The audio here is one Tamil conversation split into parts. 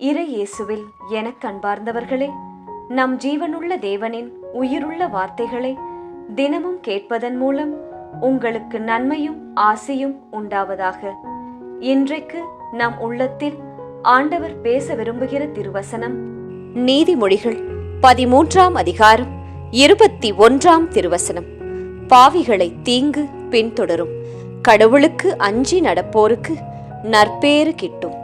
இறை இயேசுவில் எனக் கண்பார்ந்தவர்களே நம் ஜீவனுள்ள தேவனின் உயிருள்ள வார்த்தைகளை தினமும் கேட்பதன் மூலம் உங்களுக்கு நன்மையும் ஆசையும் உண்டாவதாக. இன்றைக்கு நம் உள்ளத்தில் ஆண்டவர் பேச விரும்புகிற திருவசனம் நீதிமொழிகள் பதிமூன்றாம் அதிகாரம் இருபத்தி ஒன்றாம் திருவசனம். பாவிகளை தீங்கு பின்தொடரும் கடவுளுக்கு அஞ்சி நடப்போருக்கு நற்பேறு கிட்டும்.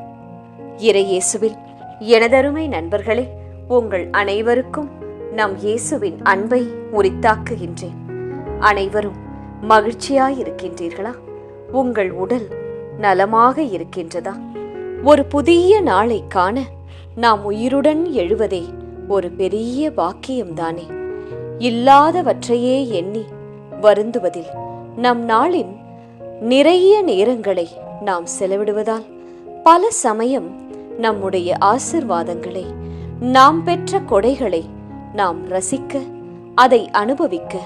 இறையேசுவில் எனதருமை நண்பர்களே உங்கள் அனைவருக்கும் நம் இயேசுவின் அன்பை உரித்தாக்குகின்றேன். அனைவரும் மகிழ்ச்சியாயிருக்கின்றீர்களா? உங்கள் உடல் நலமாக இருக்கின்றதா? ஒரு புதிய நாளை காண நாம் உயிருடன் எழுவதே ஒரு பெரிய பாக்கியம்தானே? இல்லாதவற்றையே எண்ணி வருந்துவதில் நம் நாளின் நிறைய நேரங்களை நாம் செலவிடுவதால் பல சமயம் நம்முடைய ஆசிர்வாதங்களை நாம் பெற்ற கொடைகளை நாம் ரசிக்க அதை அனுபவிக்க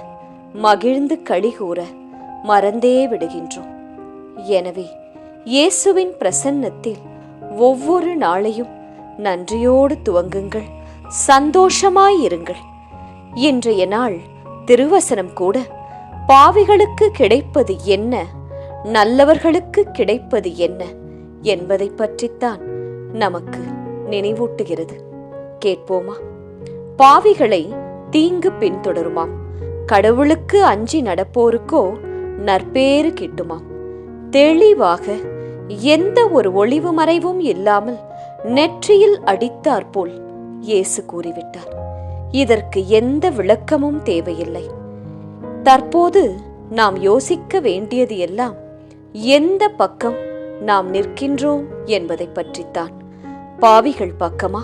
மகிழ்ந்து கழிகூற மறந்தே விடுகின்றோம். எனவே இயேசுவின் பிரசன்னத்தில் ஒவ்வொரு நாளையும் நன்றியோடு துவங்குங்கள் சந்தோஷமாயிருங்கள் இன்றைய நாள் திருவசனம் கூட பாவிகளுக்கு கிடைப்பது என்ன நல்லவர்களுக்கு கிடைப்பது என்ன என்பதை பற்றித்தான் நமக்கு நினைவூட்டுகிறது. கேட்போமா? பாவிகளை தீங்கு பின்தொடருமாம். கடவுளுக்கு அஞ்சி நடப்போருக்கோ நற்பேறு கிட்டுமாம். தெளிவாக எந்த ஒரு ஒளிவு மறைவும் இல்லாமல் நெற்றியில் அடித்தாற்போல் இயேசு கூறிவிட்டார். இதற்கு எந்த விளக்கமும் தேவையில்லை. தற்போது நாம் யோசிக்க வேண்டியது எல்லாம் எந்த பக்கம் நாம் நிற்கின்றோம் என்பதை பற்றித்தான். பாவிகள் பக்கமா?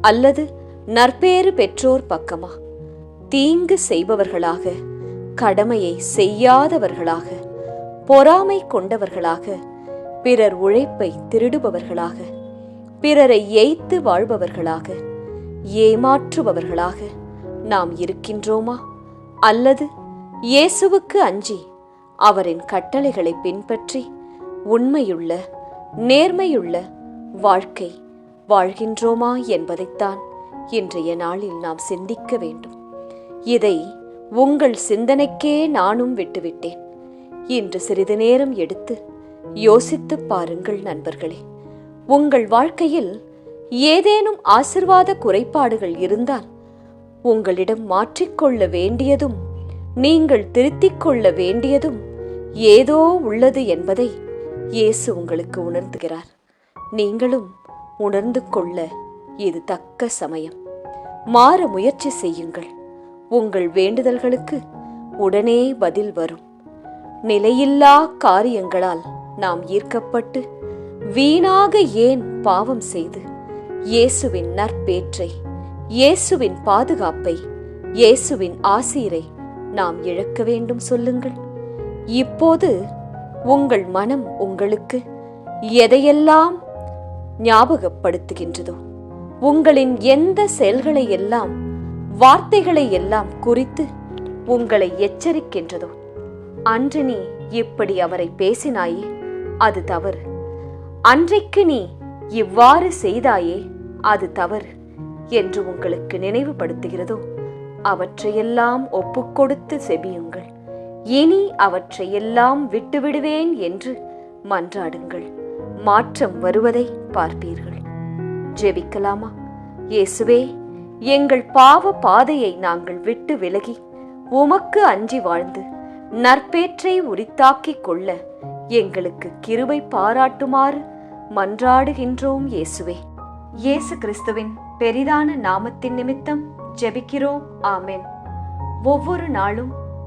அல்லது நற்பேறு பெற்றோர் பக்கமா? தீங்கு செய்பவர்களாக கடமையை செய்யாதவர்களாக பொறாமை கொண்டவர்களாக பிறர் உழைப்பை திருடுபவர்களாக பிறரை ஏய்த்து வாழ்பவர்களாக ஏமாற்றுபவர்களாக நாம் இருக்கின்றோமா? அல்லது இயேசுவுக்கு அஞ்சி அவரின் கட்டளைகளை பின்பற்றி உண்மையுள்ள நேர்மையுள்ள வாழ்க்கை வாழ்கின்றோமா என்பதைத்தான் இன்றைய நாளில் நாம் சிந்திக்க வேண்டும். இதை உங்கள் சிந்தனைக்கே நானும் விட்டுவிட்டேன். இன்று சிறிது நேரம் எடுத்து யோசித்துப் பாருங்கள் நண்பர்களே உங்கள் வாழ்க்கையில் ஏதேனும் ஆசிர்வாத குறைபாடுகள் இருந்தால் உங்களிடம் மாற்றிக்கொள்ள வேண்டியதும் நீங்கள் திருத்திக் கொள்ள வேண்டியதும் ஏதோ உள்ளது என்பதை இயேசு உங்களுக்கு உணர்த்துகிறார். நீங்களும் உணர்ந்து கொள்ள இது தக்க சமயம். மாற முயற்சி செய்யுங்கள். உங்கள் வேண்டுதல்களுக்கு உடனே பதில் வரும். நிலையில்லா காரியங்களால் நாம் ஈர்க்கப்பட்டு வீணாக ஏன் பாவம் செய்து இயேசுவின் நற்பேற்றை இயேசுவின் பாதுகாப்பை இயேசுவின் ஆசீரை நாம் இழக்க வேண்டும் சொல்லுங்கள். இப்போது உங்கள் மனம் உங்களுக்கு எதையெல்லாம் ஞாபகப்படுத்துகின்றதோ உங்களின் எந்த செயல்களை எல்லாம் வார்த்தைகளை எல்லாம் குறித்து உங்களை எச்சரிக்கின்றதோ அன்று நீ இப்படி அவரை பேசினாயே அது தவறு. அன்றைக்கு நீ இவ்வாறு செய்தாயே அது தவறு என்று உங்களுக்கு நினைவுபடுத்துகிறதோ அவற்றையெல்லாம் ஒப்புக்கொடுத்து செபியுங்கள். இனி அவற்றையெல்லாம் விட்டுவிடுவேன் என்று மன்றாடுங்கள். மாற்றம் வருவதை பார்ப்பீர்கள். ஜெபிக்கலாமா? இயேசுவே எங்கள் பாவ பாதையை நாங்கள் விட்டு விலகி உமக்கு அஞ்சி வாழ்ந்து நற்பேற்றை உரித்தாக்கிக் கொள்ள எங்களுக்கு கிருபை பாராட்டுமாறு மன்றாடுகின்றோம் இயேசுவே. இயேசு கிறிஸ்துவின் பெரிதான நாமத்தின் நிமித்தம் ஜெபிக்கிறோம். ஆமேன். ஒவ்வொரு நாளும்